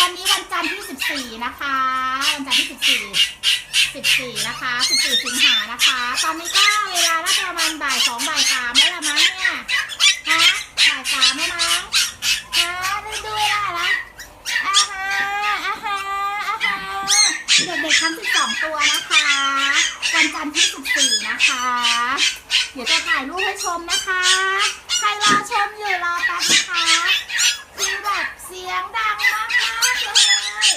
วันนี้วันจันทร์ที่ 14 นะคะ วันจันทร์ที่ 14 14 นะคะ 14 สิงหานะคะ ตอนนี้ก็เวลาน่าจะประมาณบ่ายสองบ่ายสามแล้วละมั้งเนี่ยฮะบ่ายสามแล้วมั้งฮะดูดูเวลาละอาฮะอาฮะอาฮะเด็กๆทั้ง12 ตัวนะคะ วันจันทร์ที่ 14 นะคะ เดี๋ยวจะถ่ายรูปให้ชมนะคะ ใครรอชมอยู่รอแป๊บนะคะ คือแบบเสียงดังมากมากๆเลย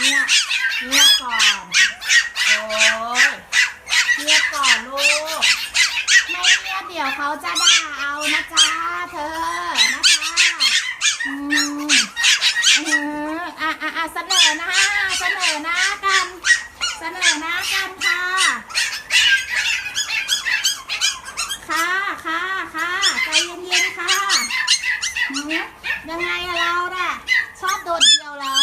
เงียบเงียบก่อน โอ้ยเงียบก่อนลูก ไม่เงียบเดี๋ยวเขา จะด่าเอานะจ๊ะเธอนะคะอืมเอออะอะอะเสนอหน้าเสนอหน้ากันเสนอหน้ากันค่ะ ค่ะค่ะค่ะใจเย็นๆค่ะหืมยังไงอะเราน่ะชอบโดดเดี่ยวเหรอ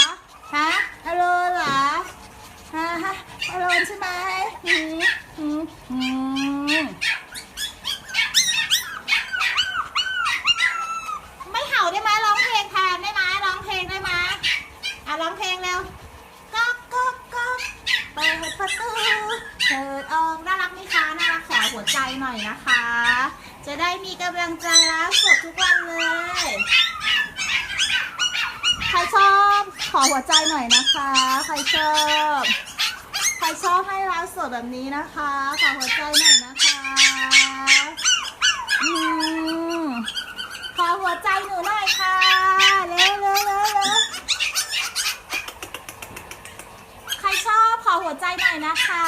ฮะอโลนเหรอฮะฮะอโลนใช่ไหมหืมหืมไม่เห่าได้ไหมร้องเพลงแทนได้ไหมร้องเพลงได้ไหมอะ ร้องเพลงเร็วก๊อกก๊อกก๊อกเปิดประตูเปิดออกน่ารักไหมคะน่ารักขอหัวใจหน่อยนะคะ จะได้มีกำลังใจแล้วสดทุกวันเลยใครชอบขอหัวใจหน่อยนะคะ ใครชอบใครชอบให้ไลฟ์สดแบบนี้นะคะ ขอหัวใจหน่อยนะคะอืมขอหัวใจหนูหน่อยค่ะ นะคะ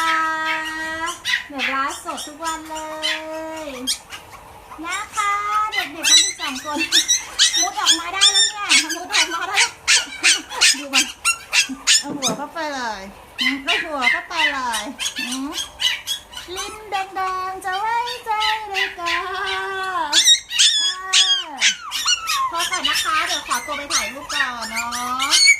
แบบไลฟ์สดทุกวันเลย นะคะเด็กๆทั้งสองคนมุดออกมาได้แล้วเนี่ยมุดออกมาได้ดูมันเอาหัวก็ตาไปเลยเอาหัวก็ตาไปเลยลิ้นแดงๆจะไว้ใจเลยกาพอก่อนนะคะ เดี๋ยวขอตัวไปถ่ายรูปก่อนเนาะ